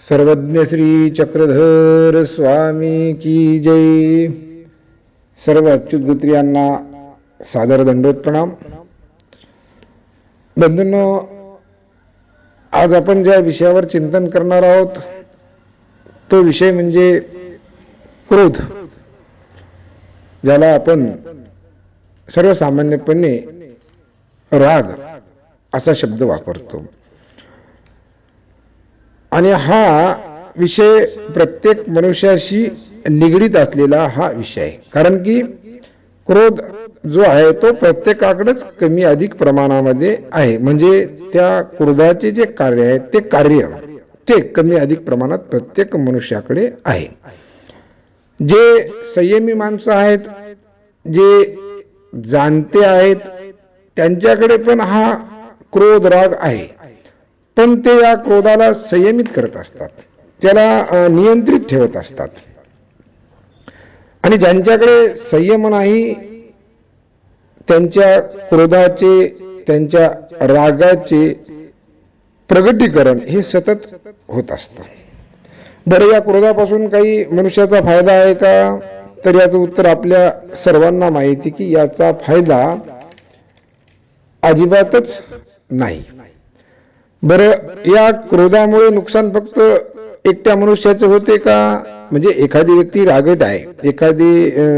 सर्वज्ञ श्री चक्रधर स्वामी की जय. सर्व अच्युतगुत्रियांना सादर दंडोत प्रणाम बंधूंनो आज आपण ज्या विषयावर चिंतन करणार आहोत तो विषय म्हणजे क्रोध. ज्याला आपण सर्वसामान्यपणे राग असा शब्द वापरतो. आणि हा विषय प्रत्येक मनुष्याशी निगडीत असलेला हा विषय. आहे कारण की क्रोध जो आहे तो प्रत्येकाकडेच कमी अधिक प्रमाणामध्ये आहे. म्हणजे त्या क्रोधाचे जे कार्य आहे ते कार्य ते कमी अधिक प्रमाणात प्रत्येक मनुष्याकडे आहे. जे संयमी माणसं आहेत जे जाणते आहेत त्यांच्याकडे पण हा क्रोध राग आहे. पण ते या क्रोधाला संयमित करत असतात. त्याला नियंत्रित ठेवत असतात. आणि ज्यांच्याकडे संयम नाही त्यांच्या क्रोधाचे त्यांच्या रागाचे प्रगटीकरण हे सतत होत असतं. बरं या क्रोधापासून काही मनुष्याचा फायदा आहे का? तर याचं उत्तर आपल्या सर्वांना माहिती की याचा फायदा अजिबातच नाही. बरं या क्रोधामुळे नुकसान फक्त एकट्या मनुष्याचं होते का? म्हणजे एखादी व्यक्ती रागट आहे एखादी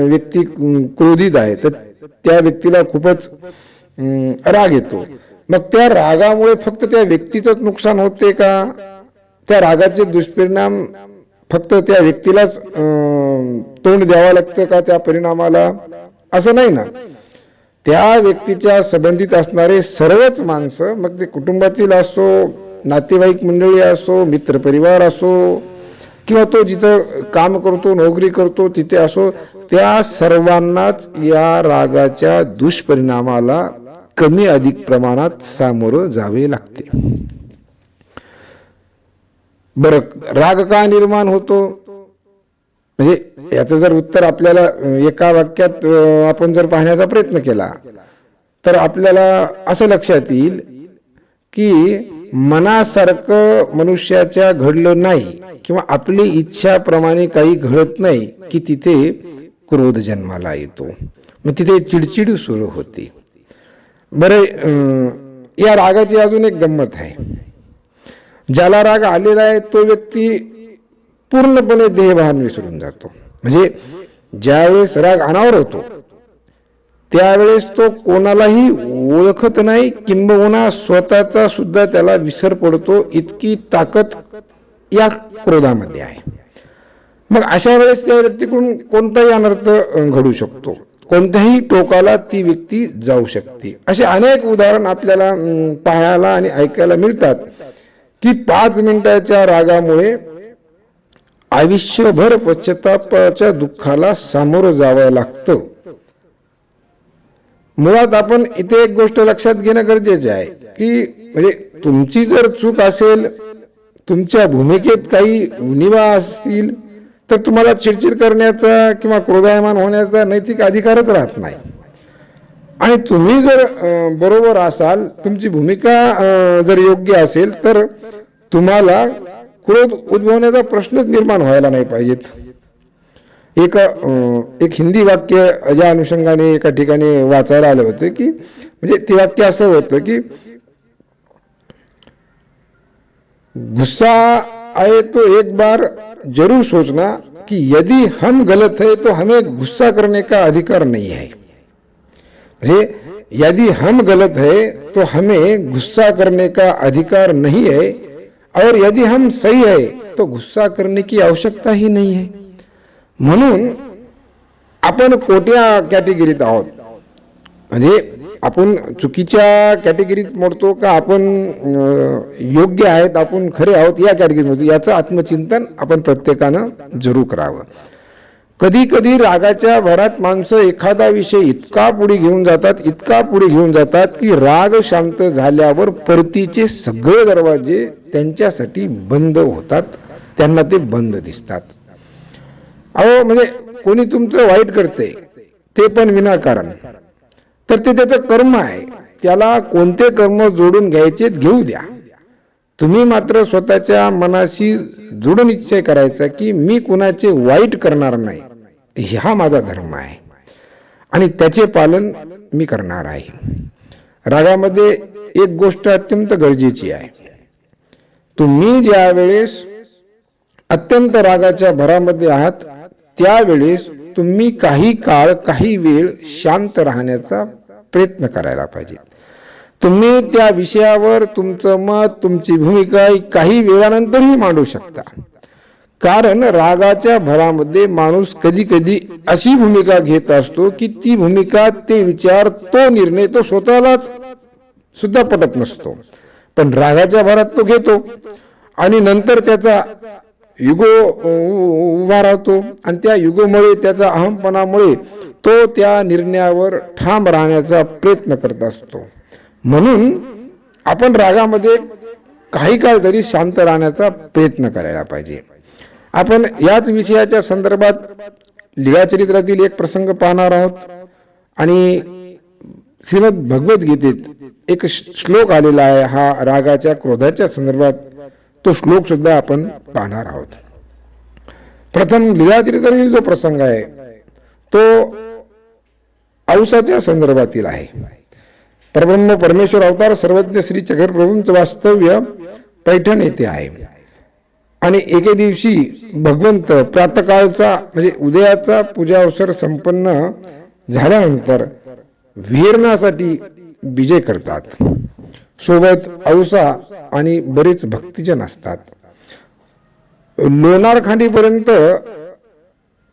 व्यक्ती क्रोधित आहे तर त्या व्यक्तीला खूपच राग येतो. मग त्या रागामुळे फक्त त्या व्यक्तीचंच नुकसान होते का? त्या रागाचे दुष्परिणाम फक्त त्या व्यक्तीलाच तोंड द्यावं लागतं का त्या परिणामाला? असं नाही ना? त्या व्यक्तीच्या संबंधित असणारे सर्वच माणसं मग ते कुटुंबातील असो नातेवाईक मंडळी असो मित्रपरिवार असो किंवा तो जिथं काम करतो नोकरी करतो तिथे असो त्या सर्वांनाच या रागाच्या दुष्परिणामाला कमी अधिक प्रमाणात सामोरं जावे लागते. बरं राग का निर्माण होतो? म्हणजे याचं जर उत्तर आपल्याला एका वाक्यात आपण जर पाहण्याचा प्रयत्न केला तर आपल्याला असं लक्षात येईल की मनासारखं मनुष्याच्या घडलं नाही किंवा आपली इच्छाप्रमाणे काही घडत नाही की तिथे क्रोध जन्माला येतो. मग तिथे चिडचिड सुरू होते. बरे या रागाची अजून एक गंमत आहे. ज्याला राग आलेला आहे तो व्यक्ती पूर्णपणे देहभान विसरून जातो. म्हणजे ज्यावेळेस राग अनावर होतो त्यावेळेस तो कोणालाही ओळखत नाही किंबहुना स्वतःचा सुद्धा त्याला विसर पडतो इतकी ताकद या क्रोधामध्ये आहे. मग अशा वेळेस त्या व्यक्तीकडून कोणताही अनर्थ घडू शकतो. कोणत्याही टोकाला ती व्यक्ती जाऊ शकते. असे अनेक उदाहरण आपल्याला पाहायला आणि ऐकायला मिळतात की पाच मिनिटाच्या रागामुळे आयुष्यभर पश्चातापाच्या दुःखाला सामोरं जावं लागतं. मुळात आपण इथे एक गोष्ट लक्षात घेणं गरजेचे आहे की म्हणजे तुमची जर चूक असेल तुमच्या भूमिकेत काही उणिवा असतील तर तुम्हाला चिडचिड करण्याचा किंवा क्रोधायमान होण्याचा नैतिक अधिकारच राहत नाही. आणि तुम्ही जर बरोबर असाल तुमची भूमिका जर योग्य असेल तर तुम्हाला क्रोध उद्भवण्याचा प्रश्नच निर्माण व्हायला नाही पाहिजेत. एक एक हिंदी वाक्य ज्या अनुषंगाने एका ठिकाणी वाचायला आलं होतं की, म्हणजे ते वाक्य असं होतं की, गुस्सा आए तो एक बार ज़रूर सोचना कि यदि हम गलत है तो हमें गुस्सा करने का अधिकार नहीं है. यदि हम गलत है तो हमें गुस्सा करने का अधिकार नहीं है और यदि हम सही है तो गुस्सा करने की आवश्यकता ही नहीं है। म्हणून आपण कोट्या कॅटेगरीत आहोत. म्हणजे आपण चुकीच्या कॅटेगरीत मोडतो का आपण योग्य आहेत आपण खरे आहोत या कॅटेगरीमध्ये याचं आत्मचिंतन आपण प्रत्येकानं जरूर करावं. कधी कधी रागाच्या भरात माणसं एखादा विषय इतका पुढे घेऊन जातात इतका पुढे घेऊन जातात की राग शांत झाल्यावर परतीचे सगळे दरवाजे त्यांच्यासाठी बंद होतात त्यांना ते बंद दिसतात. अहो म्हणजे कोणी तुमचं वाईट करते ते पण विनाकारण. तर ते त्याचं कर्म आहे त्याला कोणते कर्म जोडून घ्यायचे घेऊ द्या. तुम्ही मात्र स्वतःच्या मनाशी जुडून निश्चय करायचा की मी कुणाचे वाईट करणार नाही. हा माझा धर्म आहे. आणि त्याचे पालन मी करणार आहे. रागामध्ये एक गोष्ट अत्यंत गरजेची आहे. तुम्ही ज्या वेळेस अत्यंत रागाच्या भरामध्ये आहात त्यावेळेस तुम्ही काही काळ काही वेळ शांत राहण्याचा प्रयत्न करायला पाहिजे तुम्ही त्या विषयावर तुमचं मत तुमची भूमिका काही वेळानंतरही मांडू शकता. कारण रागाच्या भरामध्ये माणूस कधी कधी अशी भूमिका घेत असतो की ती भूमिका ते विचार तो निर्णय तो स्वतःलाच सुद्धा पटत नसतो. पण रागाच्या भरात तो घेतो आणि नंतर त्याचा युगो उभा राहतो आणि त्या युगोमुळे त्याचा अहमपणामुळे तो त्या निर्णयावर ठाम राहण्याचा प्रयत्न करत असतो. म्हणून आपण रागामध्ये काही काळ तरी शांत राहण्याचा प्रयत्न करायला पाहिजे. आपण याच विषयाच्या संदर्भात लिळाचरित्रातील एक प्रसंग पाहणार आहोत. आणि श्रीमद भगवद्गीतेत एक श्लोक आलेला आहे. हा रागाच्या क्रोधाच्या संदर्भात तो श्लोक सुद्धा आपण पाहणार आहोत. प्रथम लिळाचरित्रातील जो प्रसंग आहे तो औसाच्या संदर्भातील आहे. परब्रह्म परमेश्वर अवतार सर्वज्ञ श्री चक्रप्रभूंचं वास्तव्य पैठण येथे आहे. आणि एके दिवशी भगवंत प्रातकाळचा म्हणजे उदयाचा पूजा अवसर संपन्न झाल्यानंतर विहरणासाठी विजय करतात. सोबत औसा आणि बरेच भक्तिजन असतात. लोणारखांडीपर्यंत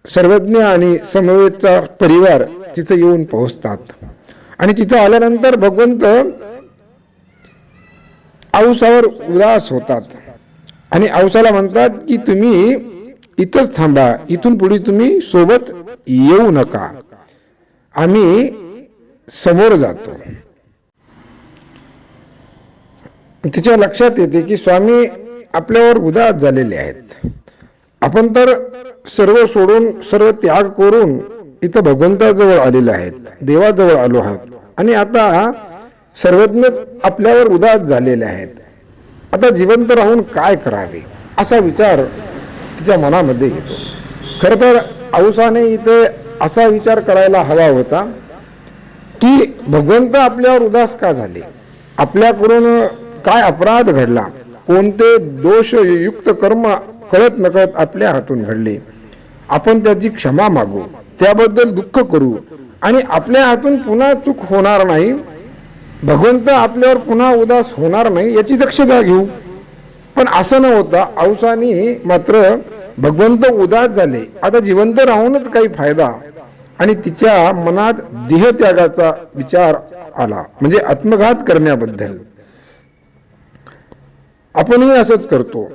सर्वज्ञ आणि समवेतचा परिवार तिथं येऊन पोहोचतात. आणि तिथं आल्यानंतर भगवंत औसावर उदास होतात. आणि औसाला म्हणतात की तुम्ही इथंच थांबा. इथून पुढे तुम्ही सोबत येऊ नका. आम्ही समोर जातो. तिच्या लक्षात येते की स्वामी आपल्यावर उदास झालेले आहेत. आपण तर सर्व सोडून सर्व त्याग करून इथं भगवंताजवळ आलेले आहेत देवाजवळ आलो आहोत. आणि आता सर्वज्ञ आपल्यावर उदास झालेले आहेत. आता जिवंत राहून काय करावे असा विचार तिच्या मनामध्ये येतो. खर तर औसाने इथे असा विचार करायला हवा होता की भगवंत आपल्यावर उदास का झाले? आपल्याकडून काय अपराध घडला? कोणते दोषयुक्त कर्म कळत नकळत आपल्या हातून घडले? आपण त्याची क्षमा मागू. त्याबद्दल दुःख करू. आणि आपल्या हातून पुन्हा चूक होणार नाही. भगवंत आपल्यावर पुन्हा उदास होणार नाही याची दक्षता घेऊ. पण असं न होता औसानी मात्र भगवंत उदास झाले. आता जिवंत राहूनच काही फायदा. आणि तिच्या मनात देहत्यागाचा विचार आला. म्हणजे आत्मघात करण्याबद्दल. आपणही असंच करतो.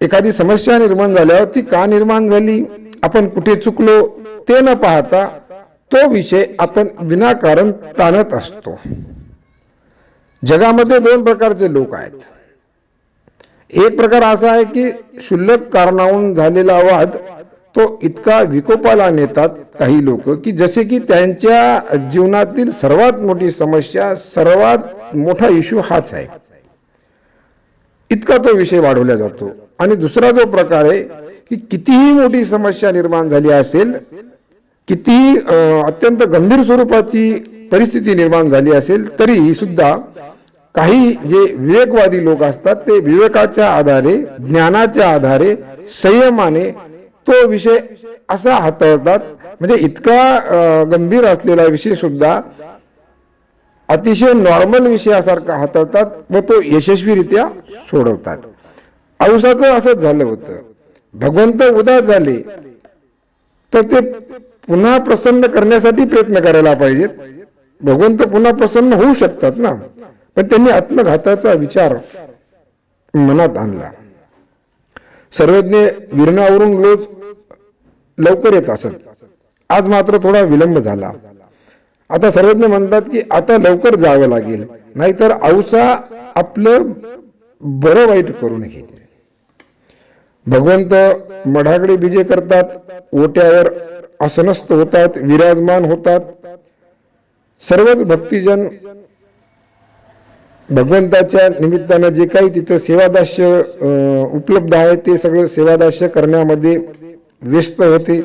एखादी समस्या निर्माण झाल्यावर ती का निर्माण झाली? आपण कुठे चुकलो? ते न पाहता तो विषय आपण विनाकारण ताणत असतो. जगामध्ये दोन प्रकारचे लोक आहेत. एक प्रकार असा आहे की क्षुल्लक कारणाहून झालेला वाद तो इतका विकोपाला नेतात काही लोक की जसे की त्यांच्या जीवनातील सर्वात मोठी समस्या सर्वात मोठा इश्यू हाच आहे. इतका तो विषय वाढवला जातो. आणि दुसरा जो प्रकार आहे की कितीही मोठी समस्या निर्माण झाली असेल किती अत्यंत गंभीर स्वरूपाची परिस्थिती निर्माण झाली असेल तरी सुद्धा काही जे विवेकवादी लोक असतात ते विवेकाच्या आधारे ज्ञानाच्या आधारे संयमाने तो विषय असा हाताळतात. म्हणजे इतका गंभीर असलेला विषय सुद्धा अतिशय नॉर्मल विषयासारखा हाताळतात व तो यशस्वीरित्या सोडवतात. औसाचं असंच झालं होतं. भगवंत उदास झाले तर ते पुन्हा प्रसन्न करण्यासाठी प्रयत्न करायला पाहिजेत. भगवंत पुन्हा प्रसन्न होऊ शकतात ना. पण त्यांनी आत्मघाताचा विचार मनात आणला. सर्वज्ञ विरणावरून रोज लवकर येत असत. आज मात्र थोडा विलंब झाला. आता सर्वज्ञ म्हणतात की आता लवकर जावं लागेल. नाहीतर औसा आपलं बरं वाईट करून घेईल. भगवंत मढाकडे विजय करतात. ओट्यावर आसनस्थ होतात विराजमान होतात. सर्वच भक्तिजन भगवंताच्या निमित्तानं जे काही तिथं सेवादास्य उपलब्ध आहे ते सगळं सेवादास्य करण्यामध्ये व्यस्त होते.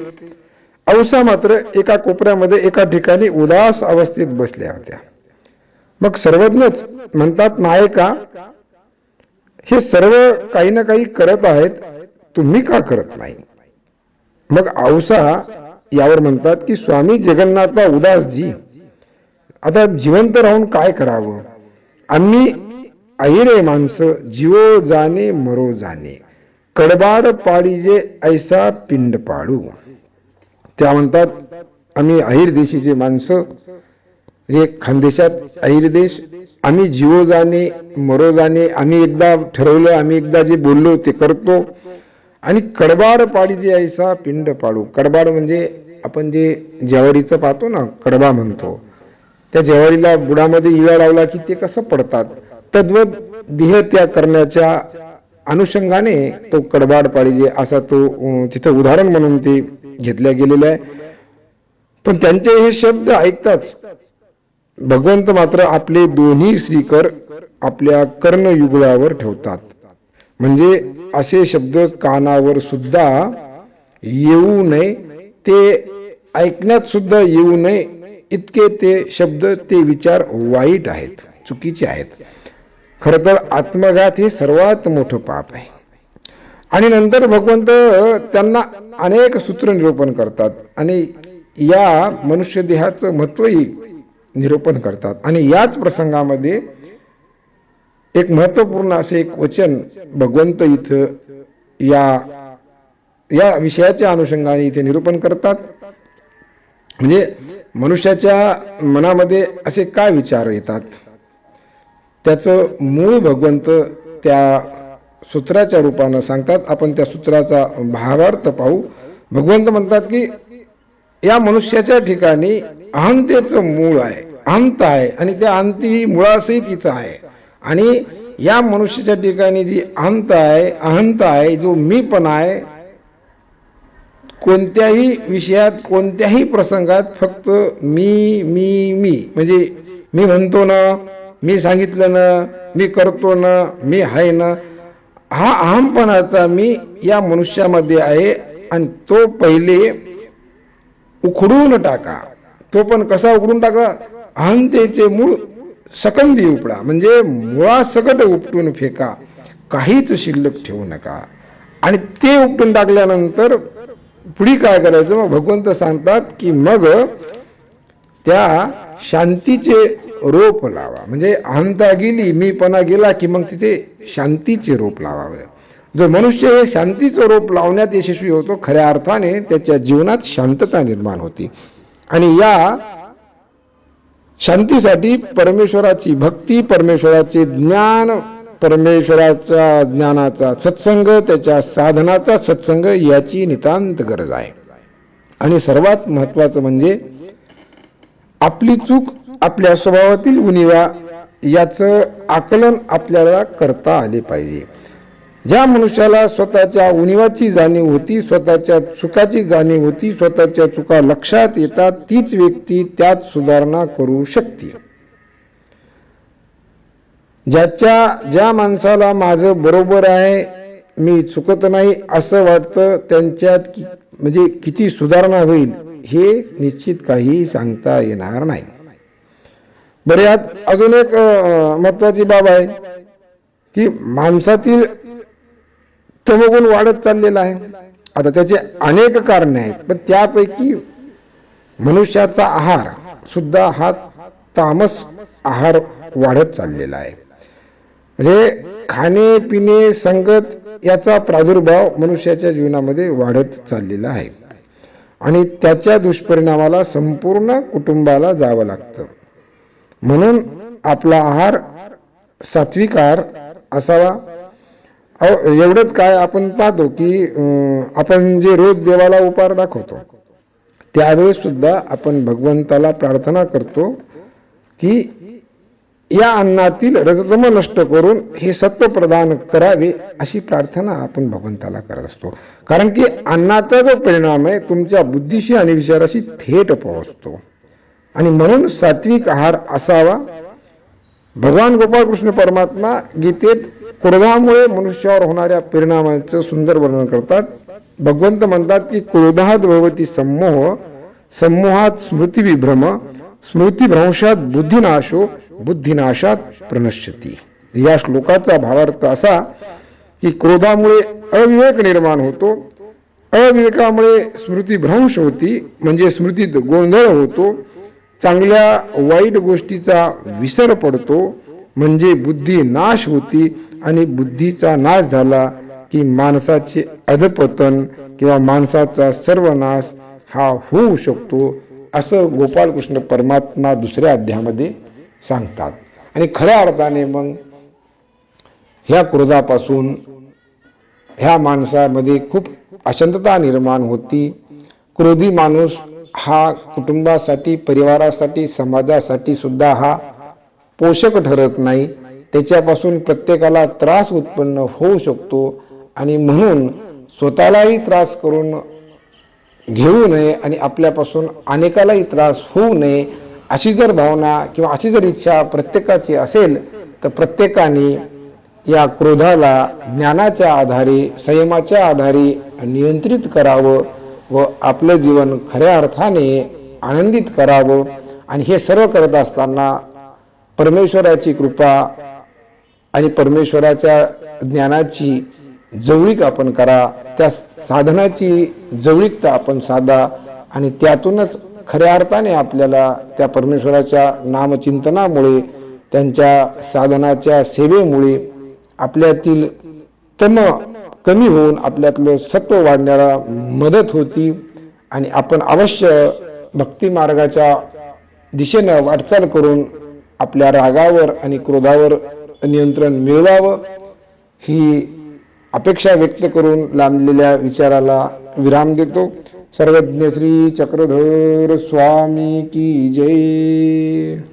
औसा मात्र एका कोपऱ्यामध्ये एका ठिकाणी उदास अवस्थेत बसल्या होत्या. मग सर्वज्ञच म्हणतात नायका हे सर्व काही ना काही करत आहेत तुम्ही का करत नाही? मग औसा यावर म्हणतात की स्वामी जगन्नाथा उदासजी आता जिवंत राहून काय करावं? आम्ही अहिरे माणसं जीवो जाणे मरो जाणे कडबाड पाडीजे ऐसा पिंड पाडू. त्या म्हणतात आम्ही अहिर देशीचे माणसं जे खानदेशात अहिर देश आम्ही जीवो जाणे मरो जाणे आम्ही एकदा ठरवलं आम्ही एकदा जे बोललो ते करतो. आणि कडबाड पाडी जे ऐसा पिंड पाडू. कडबाड म्हणजे आपण जे ज्वारीचं पाहतो ना कडबा म्हणतो त्या ज्वारीला गुडामध्ये इळा लावला की ते कसं पडतात? तद्वत देह त्याग करण्याच्या अनुषंगाने तो कडबाड पाहिजे असा तो तिथं उदाहरण म्हणून ते घेतल्या गेलेलं आहे. पण त्यांचे हे शब्द ऐकताच भगवंत मात्र आपले दोन्ही श्रीकर आपल्या कर्णयुगळावर ठेवतात. म्हणजे असे शब्द कानावर सुद्धा येऊ नये ते ऐकण्यात सुद्धा येऊ नये इतके ते शब्द ते विचार वाईट आहेत चुकीचे आहेत. खर तर आत्मघात हे सर्वात मोठं पाप आहे. आणि नंतर भगवंत त्यांना अनेक सूत्र निरूपण करतात आणि या मनुष्य देहाचं महत्वही निरूपण करतात. आणि याच प्रसंगामध्ये एक महत्त्वपूर्ण असे एक वचन भगवंत इथं या या विषयाच्या अनुषंगाने इथे निरूपण करतात. म्हणजे मनुष्याच्या मनामध्ये असे काय विचार येतात? त्याचं मूळ भगवंत त्या सूत्राच्या रूपानं सांगतात. आपण त्या सूत्राचा भावार्थ पाहू. भगवंत म्हणतात की या मनुष्याच्या ठिकाणी अहंतेचं मूळ आहे. अहंत आहे आणि त्या अंती ही मुळासहित इथं आहे. आणि या मनुष्याच्या ठिकाणी जी अहंत आहे अहंत आहे जो मी पण आहे कोणत्याही विषयात कोणत्याही प्रसंगात फक्त मी मी मी. म्हणजे मी म्हणतो ना मी सांगितलं ना मी करतो ना मी आहे ना हा अहमपणाचा मी या मनुष्यामध्ये आहे आणि तो पहिले उखडून टाका. तो पण कसा उखडून टाका? अहंतेचे मूळ सकंदी उपडा. म्हणजे मुळासकट उपटून फेका. काहीच शिल्लक ठेवू नका. आणि ते उपटून टाकल्यानंतर पुढे काय करायचं? मग भगवंत सांगतात की मग त्या शांतीचे रोप लावा. म्हणजे अहंता गेली मी पणा गेला की मग तिथे शांतीचे रोप लावावे. जो मनुष्य हे शांतीचं रोप लावण्यात यशस्वी होतो खऱ्या अर्थाने त्याच्या जीवनात शांतता निर्माण होती. आणि या शांतीसाठी परमेश्वराची भक्ती परमेश्वराचे ज्ञान परमेश्वराचा ज्ञानाचा सत्संग त्याच्या साधनाचा सत्संग याची नितांत गरज आहे. आणि सर्वात महत्वाचं म्हणजे आपली चूक आपल्या स्वभावातील उणिवा याचं आकलन आपल्याला करता आले पाहिजे. ज्या मनुष्याला स्वतःच्या उणिवाची जाणीव होती स्वतःच्या चुकाची जाणीव होती स्वतःच्या चुका लक्षात येतात तीच व्यक्ती त्यात सुधारणा करू शकते. ज्याच्या ज्या माणसाला माझं बरोबर आहे मी चुकत नाही असं वाटतं त्यांच्यात कि- म्हणजे किती सुधारणा होईल हे निश्चित काही सांगता येणार नाही. बरे यात अजून एक महत्वाची बाब आहे की माणसातील तमगुण वाढत चाललेला आहे. आता त्याचे अनेक कारणे आहेत पण त्यापैकी मनुष्याचा आहार सुद्धा हा तामस आहार वाढत चाललेला आहे. म्हणजे खाणे पिणे संगत याचा प्रादुर्भाव मनुष्याच्या जीवनामध्ये वाढत चाललेला आहे. आणि त्याच्या दुष्परिणामाला संपूर्ण कुटुंबाला जावं लागतं. म्हणून आपला आहार सात्विक आहार असावा. अहो, एवढंच काय आपण पाहतो की आपण जे रोज देवाला उपहार दाखवतो त्यावेळेस सुद्धा आपण भगवंताला प्रार्थना करतो की या अन्नातील रजतम नष्ट करून हे सत्व प्रदान करावे अशी प्रार्थना आपण भगवंताला करत असतो. कारण की अन्नाचा जो परिणाम आहे तुमच्या बुद्धीशी आणि विचाराशी थेट पोहोचतो. आणि म्हणून सात्विक आहार असावा. भगवान गोपाळकृष्ण परमात्मा गीतेत क्रोधामुळे मनुष्यावर होणाऱ्या परिणामाचं सुंदर वर्णन करतात. भगवंत म्हणतात की क्रोधात भवती समूहात सम्मोहात स्मृतिविभ्रम स्मृतिभ्रंशात बुद्धिनाशो बुद्धिनाशात प्रणश्यती या श्लोकाचा भावार्थ असा की क्रोधामुळे अविवेक निर्माण होतो. अविवेकामुळे स्मृतीभ्रंश होती म्हणजे स्मृतीत गोंधळ होतो. चांगल्या वाईट गोष्टीचा विसर पडतो म्हणजे बुद्धी नाश होती आणि बुद्धीचा नाश झाला की माणसाचे अधपतन किंवा माणसाचा सर्वनाश हा होऊ शकतो. असं गोपालकृष्ण परमात्मा दुसऱ्या अध्यायामध्ये सांगतात. आणि खऱ्या अर्थाने मग ह्या क्रोधापासून ह्या माणसामध्ये खूप अशांतता निर्माण होती. क्रोधी माणूस हा कुटुंबासाठी परिवारासाठी समाजासाठी सुद्धा हा पोषक ठरत नाही. त्याच्यापासून प्रत्येकाला त्रास उत्पन्न होऊ शकतो आणि म्हणून स्वतःलाही त्रास करून घेऊ नये आणि आपल्यापासून अनेकालाही त्रास होऊ नये अशी जर भावना किंवा अशी जर इच्छा प्रत्येकाची असेल तर प्रत्येकाने या क्रोधाला ज्ञानाच्या आधारे संयमाच्या आधारे नियंत्रित करावं व आपलं जीवन खऱ्या अर्थाने आनंदित करावं. आणि हे सर्व करत असताना परमेश्वराची कृपा आणि परमेश्वराच्या ज्ञानाची जवळीक आपण करा. त्या साधनाची जवळीकता आपण साधा आणि त्यातूनच खऱ्या अर्थाने आपल्याला त्या परमेश्वराच्या नामचिंतनामुळे त्यांच्या साधनाच्या सेवेमुळे आपल्यातील तम कमी होऊन आपल्यातलं सत्व वाढण्याला मदत होती आणि आपण अवश्य भक्ती मार्गाच्या दिशेनं वाटचाल करून आपल्या रागावर आणि क्रोधावर नियंत्रण मिळवावं. ही अपेक्षा व्यक्त करून लांबलेल्या विचाराला विराम देतो. सर्वज्ञ श्री चक्रधर स्वामी की जय.